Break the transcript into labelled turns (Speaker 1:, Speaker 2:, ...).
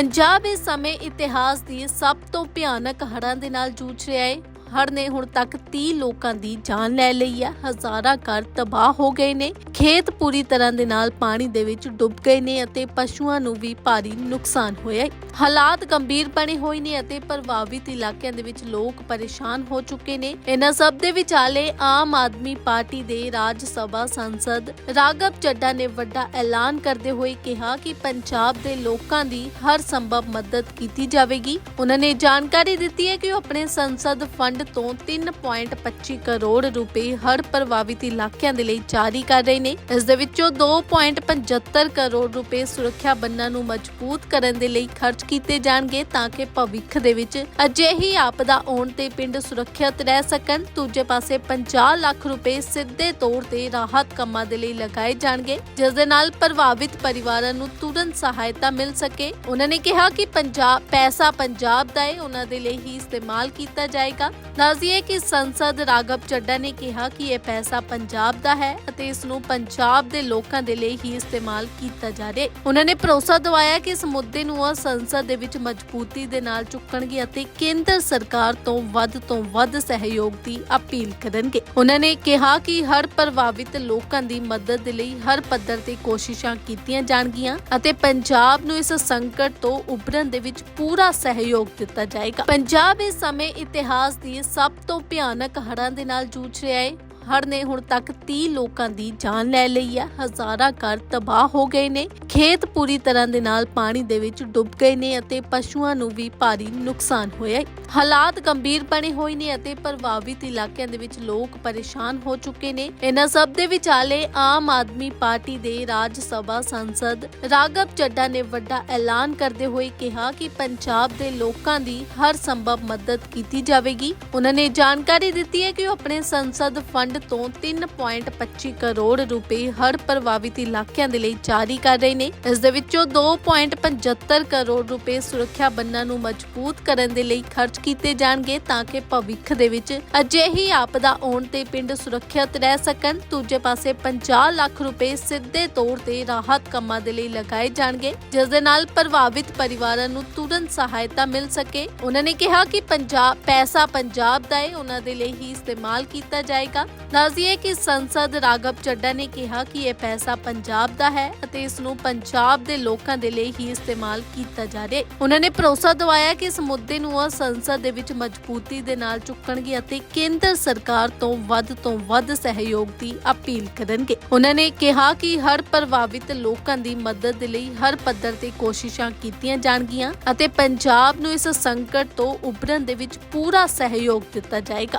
Speaker 1: ਪੰਜਾਬ ਇਸ ਸਮੇਂ ਇਤਿਹਾਸ ਦੀ ਸਭ ਤੋਂ ਭਿਆਨਕ ਹੜ੍ਹਾਂ ਦੇ ਨਾਲ ਜੂਝ ਰਿਹਾ ਹੈ। ਹੜ ਨੇ ਹੁਣ ਤੱਕ 30 ਲੋਕਾਂ ਦੀ ਜਾਨ ਲੈ ਲਈ ਹੈ ਹਜ਼ਾਰਾਂ ਘਰ ਤਬਾਹ ਹੋ ਗਏ ਨੇ। ਖੇਤ ਪੂਰੀ ਤਰ੍ਹਾਂ ਦੇ ਨਾਲ ਪਾਣੀ ਦੇ ਵਿੱਚ ਡੁੱਬ ਗਏ ਨੇ ਅਤੇ ਪਸ਼ੂਆਂ ਨੂੰ ਵੀ ਭਾਰੀ ਨੁਕਸਾਨ ਹੋਇਆ ਹੈ। ਹਾਲਾਤ ਗੰਭੀਰ ਬਣੇ ਹੋਏ ਨੇ ਅਤੇ ਪ੍ਰਭਾਵਿਤ ਇਲਾਕਿਆਂ ਦੇ ਵਿੱਚ ਲੋਕ ਪਰੇਸ਼ਾਨ ਹੋ ਚੁੱਕੇ ਨੇ। ਇਹਨਾਂ ਸਭ ਦੇ ਵਿਚਾਲੇ ਆਮ ਆਦਮੀ ਪਾਰਟੀ ਦੇ ਰਾਜ ਸਭਾ ਸੰਸਦ ਰਾਗਵ ਚੱਡਾ ਨੇ ਵੱਡਾ ਐਲਾਨ ਕਰਦੇ ਹੋਏ ਕਿਹਾ ਕਿ ਪੰਜਾਬ ਦੇ ਲੋਕਾਂ ਦੀ ਹਰ ਸੰਭਵ ਮਦਦ ਕੀਤੀ ਜਾਵੇਗੀ। ਉਹਨਾਂ ਨੇ ਜਾਣਕਾਰੀ ਦਿੱਤੀ ਹੈ ਕਿ ਉਹ ਆਪਣੇ ਸੰਸਦ ਫੰਡ ਤੋਂ 3.25 ਕਰੋੜ ਰੁਪਏ ਹਰ ਪ੍ਰਭਾਵਿਤ ਇਲਾਕਿਆਂ ਦੇ ਲਈ ਜਾਰੀ ਕਰ ਰਹੇ ਨੇ। ਇਸ ਦੇ ਵਿੱਚੋਂ 2.75 ਕਰੋੜ ਰੁਪਏ ਸੁਰੱਖਿਆ ਬੰਨਾਂ ਨੂੰ ਮਜ਼ਬੂਤ ਕਰਨ ਦੇ ਲਈ ਖਰਚ ਕੀਤੇ ਜਾਣਗੇ ਤਾਂ ਕਿ ਭਵਿੱਖ ਦੇ ਵਿੱਚ ਅਜਿਹੀ ਆਪਦਾ ਆਉਣ ਤੇ ਪਿੰਡ ਸੁਰੱਖਿਅਤ ਰਹਿ ਸਕਣ। ਦੂਜੇ ਪਾਸੇ 50 ਲੱਖ ਰੁਪਏ ਸਿੱਧੇ ਤੌਰ ਤੇ ਰਾਹਤ ਕੰਮਾਂ ਦੇ ਲਈ ਲਗਾਏ ਜਾਣਗੇ, ਜਿਸ ਦੇ ਨਾਲ ਪ੍ਰਭਾਵਿਤ ਪਰਿਵਾਰਾਂ ਨੂੰ ਤੁਰੰਤ ਸਹਾਇਤਾ ਮਿਲ ਸਕੇ। ਉਹਨਾਂ ਨੇ ਕਿਹਾ ਕਿ ਪੰਜਾਬ ਪੈਸਾ ਪੰਜਾਬ ਦਾ ਹੈ ਉਹਨਾਂ ਦੇ ਲਈ ਹੀ ਇਸਤੇਮਾਲ ਕੀਤਾ ਜਾਏਗਾ। ਦੱਸਦੀਏ ਕਿ ਸੰਸਦ ਰਾਗਵ ਚੱਡਾ ਨੇ ਕਿਹਾ ਕਿ ਇਹ ਪੈਸਾ ਪੰਜਾਬ ਦਾ ਹੈ ਅਤੇ ਇਸ ਨੂੰ ਪੰਜਾਬ ਦੇ ਲੋਕਾਂ ਦੇ ਲਈ ਹੀ ਇਸਤੇਮਾਲ ਕੀਤਾ ਜਾ ਰਿਹਾ ਹੈ। ਉਹਨਾਂ ਨੇ ਭਰੋਸਾ ਦਿਵਾਇਆ ਕਿ ਇਸ ਮੁੱਦੇ ਨੂੰ ਉਹ ਸੰਸਦ ਦੇ ਵਿੱਚ ਮਜ਼ਬੂਤੀ ਦੇ ਨਾਲ ਚੁੱਕਣਗੇ ਅਤੇ ਕੇਂਦਰ ਸਰਕਾਰ ਤੋਂ ਵੱਧ ਤੋਂ ਵੱਧ ਸਹਿਯੋਗ ਦੀ ਅਪੀਲ ਕਰਨਗੇ। ਉਹਨਾਂ ਨੇ ਕਿਹਾ ਕਿ ਹਰ ਪ੍ਰਭਾਵਿਤ ਲੋਕਾਂ ਦੀ ਮਦਦ ਦੇ ਲਈ ਹਰ ਪੱਧਰ ਤੇ ਕੋਸ਼ਿਸ਼ਾਂ ਕੀਤੀਆਂ ਜਾਣਗੀਆਂ ਅਤੇ ਪੰਜਾਬ ਨੂੰ ਇਸ ਸੰਕਟ ਤੋਂ ਉਭਰਨ ਦੇ ਵਿੱਚ ਪੂਰਾ ਸਹਿਯੋਗ ਦਿੱਤਾ ਜਾਏਗਾ। ਪੰਜਾਬ ਇਸ ਸਮੇਂ ਇਤਿਹਾਸ ਦੀ ਸਭ ਤੋਂ ਭਿਆਨਕ ਹੜ੍ਹਾਂ ਦੇ ਨਾਲ ਜੂਝ ਰਿਹਾ ਹੈ। ਹੜ੍ਹ ਨੇ ਹੁਣ ਤੱਕ 30 ਲੋਕਾਂ ਦੀ ਜਾਨ ਲੈ ਲਈ ਹੈ। ਹਜ਼ਾਰਾਂ ਘਰ ਤਬਾਹ ਹੋ ਗਏ ਨੇ। ਖੇਤ ਪੂਰੀ ਤਰ੍ਹਾਂ ਦੇ ਨਾਲ ਪਾਣੀ ਦੇ ਵਿੱਚ ਡੁੱਬ ਗਏ ਨੇ ਅਤੇ ਪਸ਼ੂਆਂ ਨੂੰ ਵੀ ਭਾਰੀ ਨੁਕਸਾਨ ਹੋਇਆ ਹਾਲਾਤ ਗੰਭੀਰ ਬਣੇ ਹੋਏ ਨੇ ਅਤੇ ਪ੍ਰਭਾਵਿਤ ਇਲਾਕਿਆਂ ਦੇ ਵਿੱਚ ਲੋਕ ਪਰੇਸ਼ਾਨ ਹੋ ਚੁੱਕੇ ਨੇ। ਇਹਨਾਂ ਸਭ ਦੇ ਵਿਚਾਲੇ ਆਮ ਆਦਮੀ ਪਾਰਟੀ ਦੇ ਰਾਜ ਸਭਾ ਸੰਸਦ ਰਾਗਵ ਚੱਡਾ ਨੇ ਵੱਡਾ ਐਲਾਨ ਕਰਦੇ ਹੋਏ ਕਿਹਾ ਕਿ ਪੰਜਾਬ ਦੇ ਲੋਕਾਂ ਦੀ ਹਰ ਸੰਭਵ ਮਦਦ ਕੀਤੀ ਜਾਵੇਗੀ। ਉਹਨਾਂ ਨੇ ਜਾਣਕਾਰੀ ਦਿੱਤੀ ਹੈ ਕਿ ਉਹ ਆਪਣੇ ਸੰਸਦ ਫੰਡ ਤੋਂ 3.25 ਕਰੋੜ ਰੁਪਏ ਹਰ ਪ੍ਰਭਾਵਿਤ ਇਲਾਕਿਆਂ ਦੇ ਲਈ ਜਾਰੀ ਕਰ ਰਹੇ ਨੇ। ਇਸ ਦੇ ਵਿੱਚੋਂ 2.75 ਕਰੋੜ ਰੁਪਏ ਸੁਰੱਖਿਆ ਬੰਨਾਂ ਨੂੰ ਮਜ਼ਬੂਤ ਕਰਨ ਦੇ ਲਈ ਖਰਚ ਕੀਤੇ ਜਾਣਗੇ ਤਾਂ ਕਿ ਭਵਿੱਖ ਦੇ ਵਿੱਚ ਅਜਿਹੀ ਆਪਦਾ ਆਉਣ ਤੇ ਪਿੰਡ ਸੁਰੱਖਿਅਤ ਰਹਿ ਸਕਣ। ਦੂਜੇ ਪਾਸੇ 50 ਲੱਖ ਰੁਪਏ ਸਿੱਧੇ ਤੌਰ ਤੇ ਰਾਹਤ ਕੰਮਾਂ ਦੇ ਲਈ ਲਗਾਏ ਜਾਣਗੇ, ਜਿਸ ਦੇ ਨਾਲ ਪ੍ਰਭਾਵਿਤ ਪਰਿਵਾਰਾਂ ਨੂੰ ਤੁਰੰਤ ਸਹਾਇਤਾ ਮਿਲ ਸਕੇ। ਉਹਨਾਂ ਨੇ ਕਿਹਾ ਕਿ ਪੰਜਾਬ ਪੈਸਾ ਪੰਜਾਬ ਦਾ ਹੈ ਉਹਨਾਂ ਦੇ ਲਈ ਹੀ ਇਸਤੇਮਾਲ ਕੀਤਾ ਜਾਏਗਾ। ਦੱਸਦੀਏ ਕਿ ਸੰਸਦ ਰਾਗਵ ਚੱਡਾ ਨੇ ਕਿਹਾ ਕਿ ਇਹ ਪੈਸਾ ਪੰਜਾਬ ਦਾ ਹੈ ਅਤੇ ਇਸ ਨੂੰ ਪੰਜਾਬ ਦੇ ਲੋਕਾਂ ਦੇ ਲਈ ਹੀ ਇਸਤੇਮਾਲ ਕੀਤਾ ਜਾ ਰਿਹਾ ਹੈ। ਉਹਨਾਂ ਨੇ ਭਰੋਸਾ ਦਿਵਾਇਆ ਕਿ ਇਸ ਮੁੱਦੇ ਨੂੰ ਉਹ ਸੰਸਦ ਦੇ ਵਿੱਚ ਮਜ਼ਬੂਤੀ ਦੇ ਨਾਲ ਚੁੱਕਣਗੇ ਅਤੇ ਕੇਂਦਰ ਸਰਕਾਰ ਤੋਂ ਵੱਧ ਤੋਂ ਵੱਧ ਸਹਿਯੋਗ ਦੀ ਅਪੀਲ ਕਰਨਗੇ। ਉਹਨਾਂ ਨੇ ਕਿਹਾ ਕਿ ਹਰ ਪ੍ਰਭਾਵਿਤ ਲੋਕਾਂ ਦੀ ਮਦਦ ਦੇ ਲਈ ਹਰ ਪੱਧਰ ਤੇ ਕੋਸ਼ਿਸ਼ਾਂ ਕੀਤੀਆਂ ਜਾਣਗੀਆਂ ਅਤੇ ਪੰਜਾਬ ਨੂੰ ਇਸ ਸੰਕਟ ਤੋਂ ਉਭਰਨ ਦੇ ਵਿੱਚ ਪੂਰਾ ਸਹਿਯੋਗ ਦਿੱਤਾ ਜਾਏਗਾ।